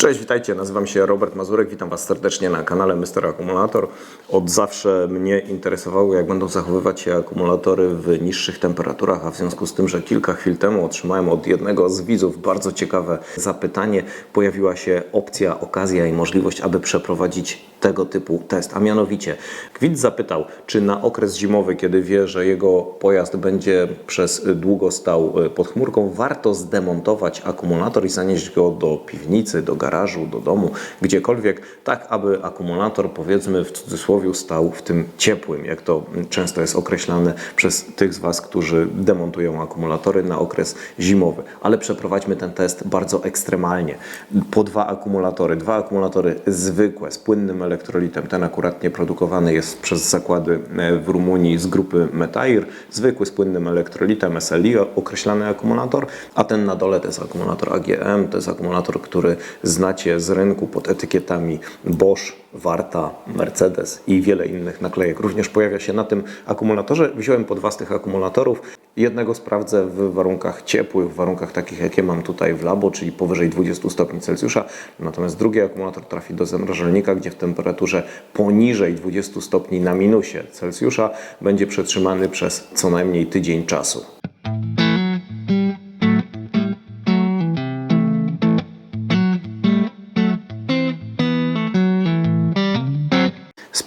Cześć, witajcie, nazywam się Robert Mazurek, witam Was serdecznie na kanale Mr. Akumulator. Od zawsze mnie interesowało, jak będą zachowywać się akumulatory w niższych temperaturach, a w związku z tym, że kilka chwil temu otrzymałem od jednego z widzów bardzo ciekawe zapytanie, pojawiła się opcja, okazja i możliwość, aby przeprowadzić tego typu test, a mianowicie widz zapytał, czy na okres zimowy, kiedy wie, że jego pojazd będzie przez długo stał pod chmurką, warto zdemontować akumulator i zanieść go do piwnicy, do garażu, do domu, gdziekolwiek, tak aby akumulator, powiedzmy w cudzysłowie, stał w tym ciepłym, jak to często jest określane przez tych z Was, którzy demontują akumulatory na okres zimowy. Ale przeprowadźmy ten test bardzo ekstremalnie. Po dwa akumulatory, dwa akumulatory zwykłe, z płynnym elektrolitem. Ten akurat nie produkowany jest przez zakłady e, w Rumunii z grupy Metair. Zwykły z płynnym elektrolitem SLI określany akumulator, a ten na dole to jest akumulator AGM, to jest akumulator, który znacie z rynku pod etykietami Bosch, Warta, Mercedes i wiele innych naklejek. Również pojawia się na tym akumulatorze. Wziąłem po dwa z tych akumulatorów. Jednego sprawdzę w warunkach ciepłych, w warunkach takich, jakie mam tutaj w labo, czyli powyżej 20 stopni Celsjusza. Natomiast drugi akumulator trafi do zamrażalnika, gdzie w temperaturze poniżej 20 stopni na minusie Celsjusza będzie przetrzymany przez co najmniej tydzień czasu.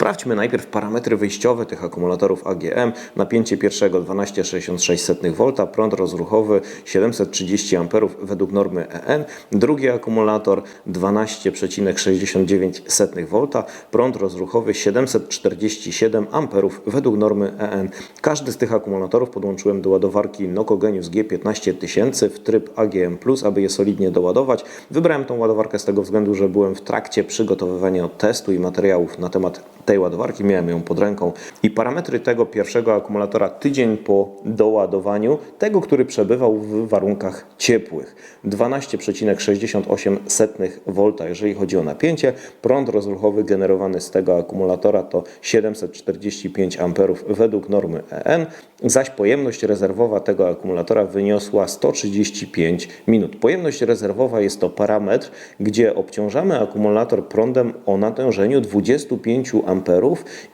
Sprawdźmy najpierw parametry wyjściowe tych akumulatorów AGM. Napięcie pierwszego 12,66 V, prąd rozruchowy 730 A według normy EN. Drugi akumulator 12,69 V, prąd rozruchowy 747 A według normy EN. Każdy z tych akumulatorów podłączyłem do ładowarki Nokogenius G15000 w tryb AGM+, aby je solidnie doładować. Wybrałem tą ładowarkę z tego względu, że byłem w trakcie przygotowywania testu i materiałów na temat tej ładowarki, miałem ją pod ręką i parametry tego pierwszego akumulatora tydzień po doładowaniu, tego, który przebywał w warunkach ciepłych. 12,68 V, jeżeli chodzi o napięcie. Prąd rozruchowy generowany z tego akumulatora to 745 A według normy EN, zaś pojemność rezerwowa tego akumulatora wyniosła 135 minut. Pojemność rezerwowa jest to parametr, gdzie obciążamy akumulator prądem o natężeniu 25 A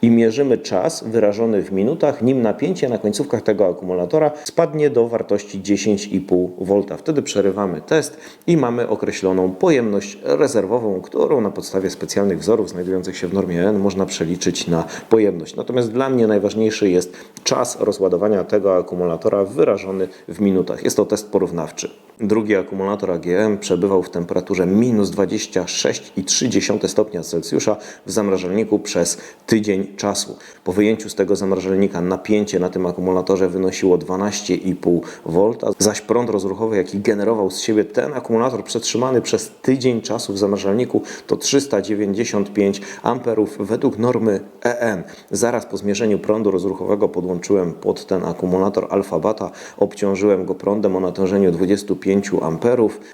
i mierzymy czas wyrażony w minutach, nim napięcie na końcówkach tego akumulatora spadnie do wartości 10,5 V. Wtedy przerywamy test i mamy określoną pojemność rezerwową, którą na podstawie specjalnych wzorów znajdujących się w normie N można przeliczyć na pojemność. Natomiast dla mnie najważniejszy jest czas rozładowania tego akumulatora wyrażony w minutach. Jest to test porównawczy. Drugi akumulator AGM przebywał w temperaturze minus 26,3 stopnia Celsjusza w zamrażalniku przez tydzień czasu. Po wyjęciu z tego zamrażalnika napięcie na tym akumulatorze wynosiło 12,5 V, zaś prąd rozruchowy, jaki generował z siebie ten akumulator przetrzymany przez tydzień czasu w zamrażalniku to 395 A według normy EN. Zaraz po zmierzeniu prądu rozruchowego podłączyłem pod ten akumulator alfa bata, obciążyłem go prądem o natężeniu 25 A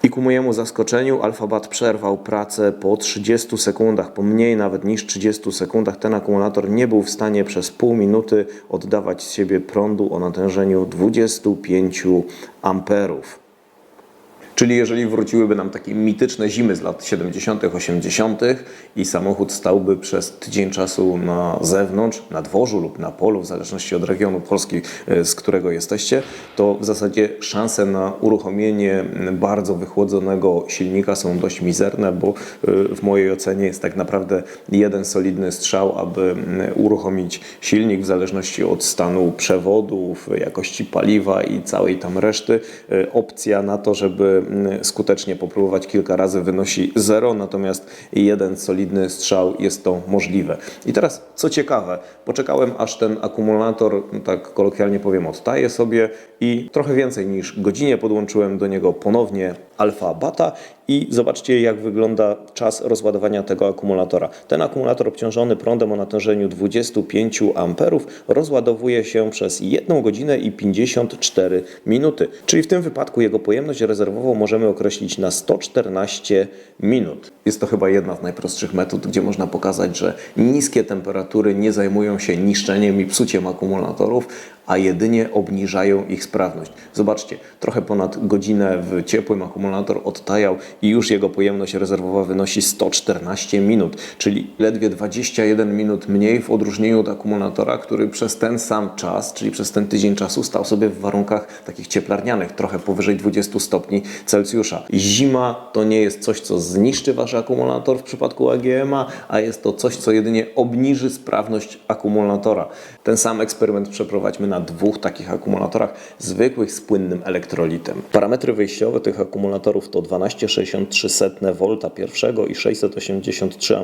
i ku mojemu zaskoczeniu alfabat przerwał pracę po 30 sekundach, po mniej nawet niż 30 sekundach ten akumulator nie był w stanie przez pół minuty oddawać z siebie prądu o natężeniu 25 amperów. Czyli jeżeli wróciłyby nam takie mityczne zimy z lat 70., 80. i samochód stałby przez tydzień czasu na zewnątrz, na dworzu lub na polu, w zależności od regionu Polski, e, z którego jesteście, to w zasadzie szanse na uruchomienie bardzo wychłodzonego silnika są dość mizerne, bo e, w mojej ocenie jest tak naprawdę jeden solidny strzał, aby uruchomić silnik w zależności od stanu przewodów, jakości paliwa i całej tam reszty. E, Opcja na to, żeby skutecznie popróbować kilka razy wynosi 0, natomiast jeden solidny strzał jest to możliwe. I teraz co ciekawe, poczekałem aż ten akumulator, tak kolokwialnie powiem, odtaje sobie i trochę więcej niż godzinie podłączyłem do niego ponownie alfa bata i zobaczcie jak wygląda czas rozładowania tego akumulatora. Ten akumulator obciążony prądem o natężeniu 25 A rozładowuje się przez 1 godzinę i 54 minuty, czyli w tym wypadku jego pojemność rezerwową możemy określić na 114 minut. Jest to chyba jedna z najprostszych metod, gdzie można pokazać, że niskie temperatury nie zajmują się niszczeniem i psuciem akumulatorów, a jedynie obniżają ich sprawność. Zobaczcie, trochę ponad godzinę w ciepłym akumulator odtajał i już jego pojemność rezerwowa wynosi 114 minut, czyli ledwie 21 minut mniej w odróżnieniu od akumulatora, który przez ten sam czas, czyli przez ten tydzień czasu stał sobie w warunkach takich cieplarnianych, trochę powyżej 20 stopni Celsjusza. Zima to nie jest coś, co zniszczy wasz akumulator w przypadku AGM-a, a jest to coś, co jedynie obniży sprawność akumulatora. Ten sam eksperyment przeprowadźmy na dwóch takich akumulatorach zwykłych z płynnym elektrolitem. Parametry wyjściowe tych akumulatorów to 12,63 V pierwszego i 683 A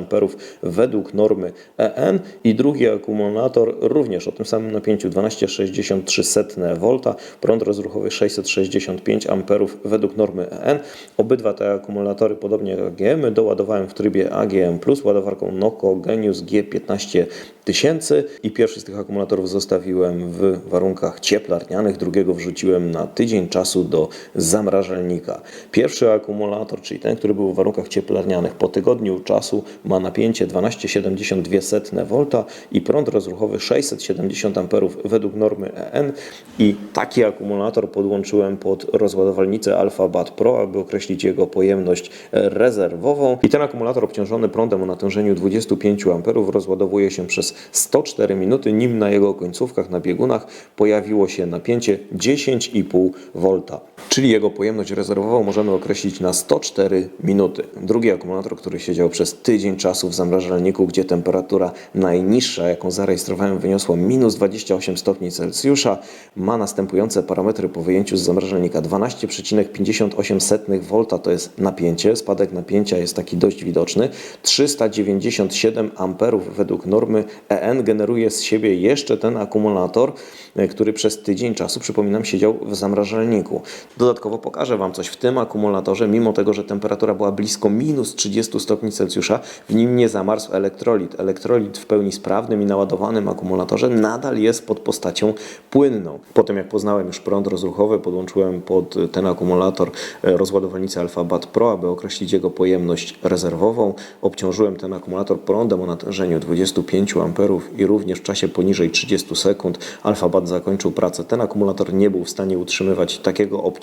według normy EN i drugi akumulator również o tym samym napięciu 12,63 V, prąd rozruchowy 665 A według normy EN. Obydwa te akumulatory, podobnie jak AGM, doładowałem w trybie AGM+, ładowarką Noco Genius G15 tysięcy i pierwszy z tych akumulatorów zostawiłem w warunkach cieplarnianych, drugiego wrzuciłem na tydzień czasu do zamrażalnika. Pierwszy akumulator, czyli ten, który był w warunkach cieplarnianych, po tygodniu czasu ma napięcie 12,72 V i prąd rozruchowy 670 A według normy EN i taki akumulator podłączyłem pod rozładowalnicę Alpha Bat Pro, aby określić jego pojemność rezerwową i ten akumulator obciążony prądem o natężeniu 25 A rozładowuje się przez 104 minuty, nim na jego końcówkach na biegunach pojawiło się napięcie 10,5 V. Czyli jego pojemność rezerwową możemy określić na 104 minuty. Drugi akumulator, który siedział przez tydzień czasu w zamrażalniku, gdzie temperatura najniższa, jaką zarejestrowałem, wyniosła minus 28 stopni Celsjusza, ma następujące parametry po wyjęciu z zamrażalnika. 12,58 V to jest napięcie, spadek napięcia jest taki dość widoczny. 397 A według normy EN generuje z siebie jeszcze ten akumulator, e, który przez tydzień czasu, przypominam, siedział w zamrażalniku. Dodatkowo pokażę Wam coś w tym akumulatorze, mimo tego, że temperatura była blisko minus 30 stopni Celsjusza, w nim nie zamarzł elektrolit. Elektrolit w pełni sprawnym i naładowanym akumulatorze nadal jest pod postacią płynną. Potem jak poznałem już prąd rozruchowy, podłączyłem pod ten akumulator e, rozładowalnicę Alpha Bat Pro, aby określić jego pojemność rezerwową. Obciążyłem ten akumulator prądem o natężeniu 25 A i również w czasie poniżej 30 sekund Alpha Bat zakończył pracę. Ten akumulator nie był w stanie utrzymywać takiego obciążenia.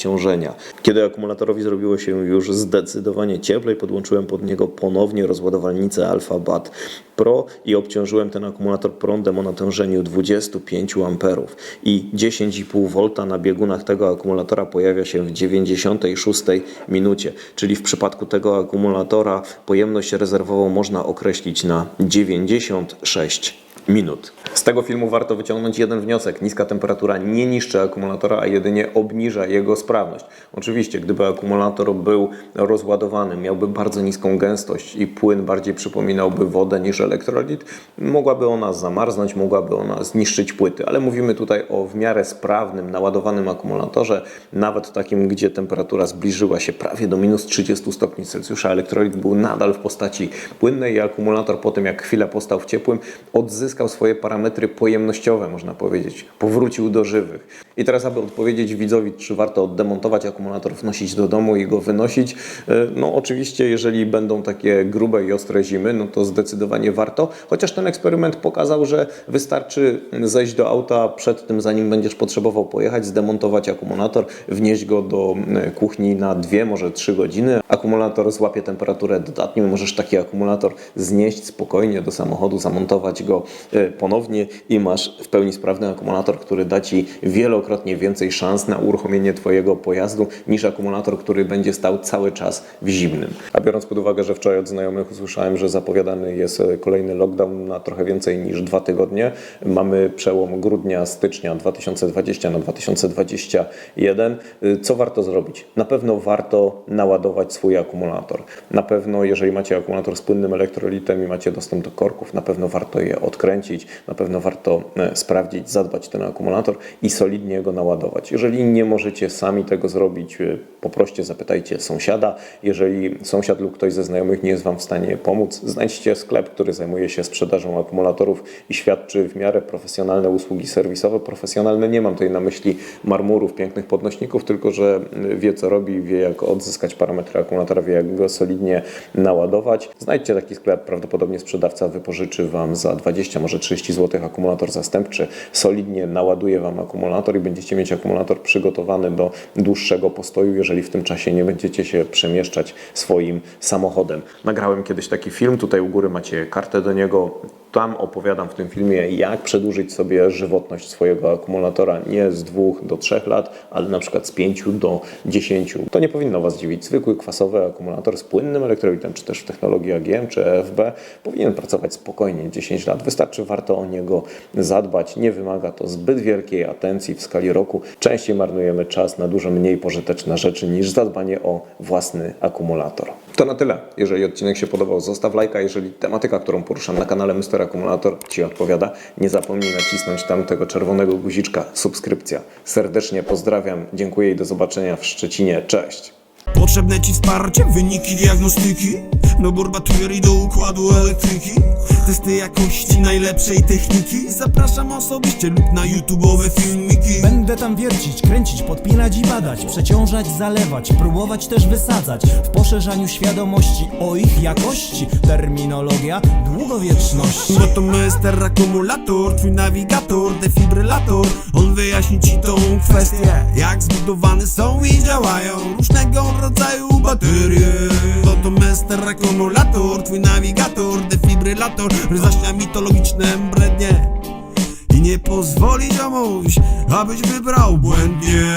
Kiedy akumulatorowi zrobiło się już zdecydowanie cieplej, podłączyłem pod niego ponownie rozładowalnicę Alpha Bat Pro i obciążyłem ten akumulator prądem o natężeniu 25 A i 10,5 V na biegunach tego akumulatora pojawia się w 96 minucie, czyli w przypadku tego akumulatora pojemność rezerwową można określić na 96 minut. Z tego filmu warto wyciągnąć jeden wniosek. Niska temperatura nie niszczy akumulatora, a jedynie obniża jego sprawność. Oczywiście, gdyby akumulator był rozładowany, miałby bardzo niską gęstość i płyn bardziej przypominałby wodę niż elektrolit, mogłaby ona zamarznąć, mogłaby ona zniszczyć płyty, ale mówimy tutaj o w miarę sprawnym, naładowanym akumulatorze, nawet takim, gdzie temperatura zbliżyła się prawie do minus 30 stopni Celsjusza. Elektrolit był nadal w postaci płynnej i akumulator po tym, jak chwilę postał w ciepłym, odzyskał swoje parametry pojemnościowe, można powiedzieć. Powrócił do żywych. I teraz, aby odpowiedzieć widzowi, czy warto demontować akumulator, wnosić do domu i go wynosić, e, no oczywiście, jeżeli będą takie grube i ostre zimy, no to zdecydowanie warto. Chociaż ten eksperyment pokazał, że wystarczy zejść do auta przed tym, zanim będziesz potrzebował pojechać, zdemontować akumulator, wnieść go do e, kuchni na dwie, może trzy godziny. Akumulator złapie temperaturę dodatnią, możesz taki akumulator znieść spokojnie do samochodu, zamontować go ponownie i masz w pełni sprawny akumulator, który da Ci wielokrotnie więcej szans na uruchomienie Twojego pojazdu niż akumulator, który będzie stał cały czas w zimnym. A biorąc pod uwagę, że wczoraj od znajomych usłyszałem, że zapowiadany jest e, kolejny lockdown na trochę więcej niż dwa tygodnie, mamy przełom grudnia, stycznia 2020 na 2021. Y, Co warto zrobić? Na pewno warto naładować swój akumulator. Na pewno, jeżeli macie akumulator z płynnym elektrolitem i macie dostęp do korków, na pewno warto je odkręcić pokręcić. Na pewno warto e, sprawdzić, zadbać ten akumulator i solidnie go naładować. Jeżeli nie możecie sami tego zrobić, e, poproście, zapytajcie sąsiada. Jeżeli sąsiad lub ktoś ze znajomych nie jest Wam w stanie pomóc, znajdźcie sklep, który zajmuje się sprzedażą akumulatorów i świadczy w miarę profesjonalne usługi serwisowe. Profesjonalne nie mam tutaj na myśli marmurów, pięknych podnośników, tylko że wie co robi, wie jak odzyskać parametry akumulatora, wie jak go solidnie naładować. Znajdźcie taki sklep, prawdopodobnie sprzedawca wypożyczy Wam za 20, może 30 zł akumulator zastępczy, solidnie naładuje Wam akumulator i będziecie mieć akumulator przygotowany do dłuższego postoju, jeżeli w tym czasie nie będziecie się przemieszczać swoim samochodem. Nagrałem kiedyś taki film, tutaj u góry macie kartę do niego. Tam opowiadam w tym filmie, jak przedłużyć sobie żywotność swojego akumulatora nie z 2 do 3 lat, ale na przykład z 5 do 10. To nie powinno Was dziwić. Zwykły kwasowy akumulator z płynnym elektrolitem, czy też w technologii AGM czy EFB powinien pracować spokojnie 10 lat. Wystarczy warto o niego zadbać. Nie wymaga to zbyt wielkiej atencji w skali roku. Częściej marnujemy czas na dużo mniej pożyteczne rzeczy niż zadbanie o własny akumulator. To na tyle. Jeżeli odcinek się podobał, zostaw lajka. Jeżeli tematyka, którą poruszam na kanale Mr. Akumulator Ci odpowiada, nie zapomnij nacisnąć tam tego czerwonego guziczka subskrypcja. Serdecznie pozdrawiam, dziękuję i do zobaczenia w Szczecinie. Cześć! Potrzebne ci wsparcie, wyniki diagnostyki Dobór baterii do układu elektryki Testy jakości najlepszej techniki. Zapraszam osobiście lub na YouTube'owe filmiki. Będę tam wiercić, kręcić, podpinać i badać Przeciążać, zalewać, próbować też wysadzać. W poszerzaniu świadomości o ich jakości. Terminologia długowieczności. Bo to Mr. Akumulator, twój nawigator, defibrylator. On wyjaśni ci tą kwestię Jak zbudowane są i działają różnego rodzaju baterie. To Mr. Akumulator, twój nawigator, defibrylator Rozjaśnia mitologiczne brednie I nie pozwoli ziomuś, abyś wybrał błędnie